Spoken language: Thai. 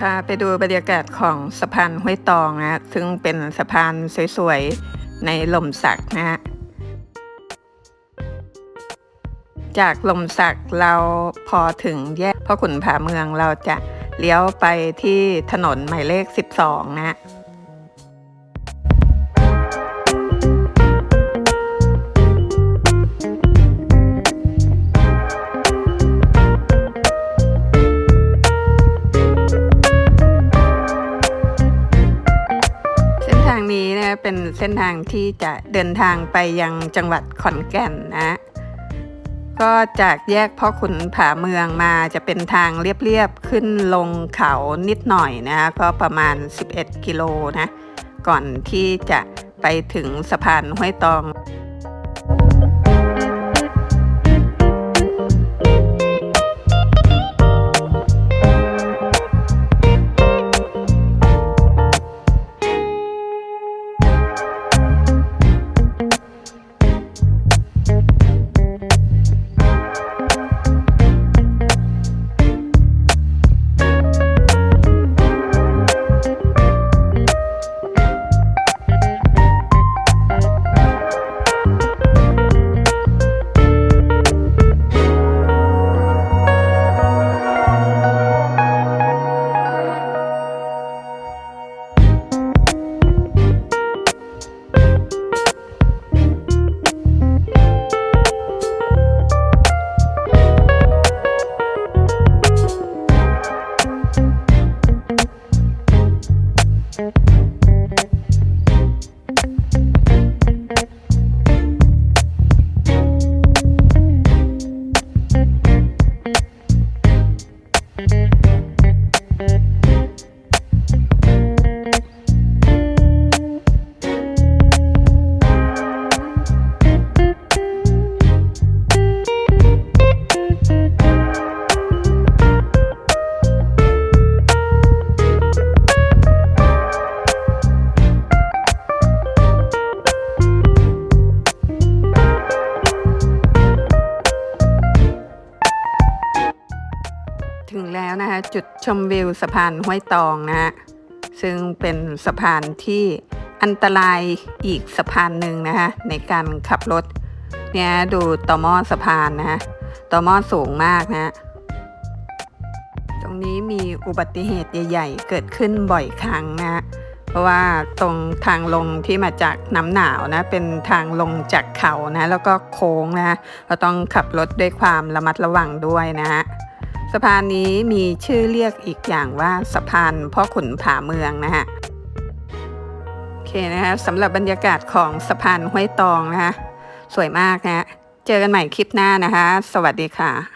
พาไปดูบรรยากาศของสะพานห้วยตองนะซึ่งเป็นสะพานสวยๆ ในลมสักนะฮะ จากลมสักเราพอถึงแยกพ่อขุนผาเมืองเราจะเลี้ยวไปที่ถนนหมายเลข 12 นะางนี้นะเป็นเส้นทางที่จะเดินทางไปยังจังหวัดขอนแก่นนะก็จากแยกพ่อขุนผาเมืองมาจะเป็นทางเรียบๆขึ้นลงเขานิดหน่อยนะก็ประมาณ 11 กิโลนะ ก่อนที่จะไปถึงสะพานห้วยตอง แล้วนะคะจุดชมวิวสะพานห้วยตองนะฮะซึ่งเป็นสะพานที่อันตรายอีกสะพานหนึ่งนะคะในการขับรถเนี่ยดูต่อหม้อสะพานนะฮะต่อหม้อสูงมากนะฮะตรงนี้มีอุบัติเหตุใหญ่ๆ เกิดขึ้นบ่อยครั้งนะฮะเพราะว่าตรงทางลงที่มาจากน้ำหนาวนะเป็นทางลงจากเขานะแล้วก็โค้งนะเราต้องขับรถด้วยความระมัดระวังด้วยนะฮะ สะพานนี้มีชื่อเรียกอีกอย่างว่าสะพานพ่อขุนผาเมืองนะฮะโอเคนะคะสำหรับบรรยากาศของสะพานห้วยตองนะคะสวยมากนะฮะเจอกันใหม่คลิปหน้านะคะ สวัสดีค่ะ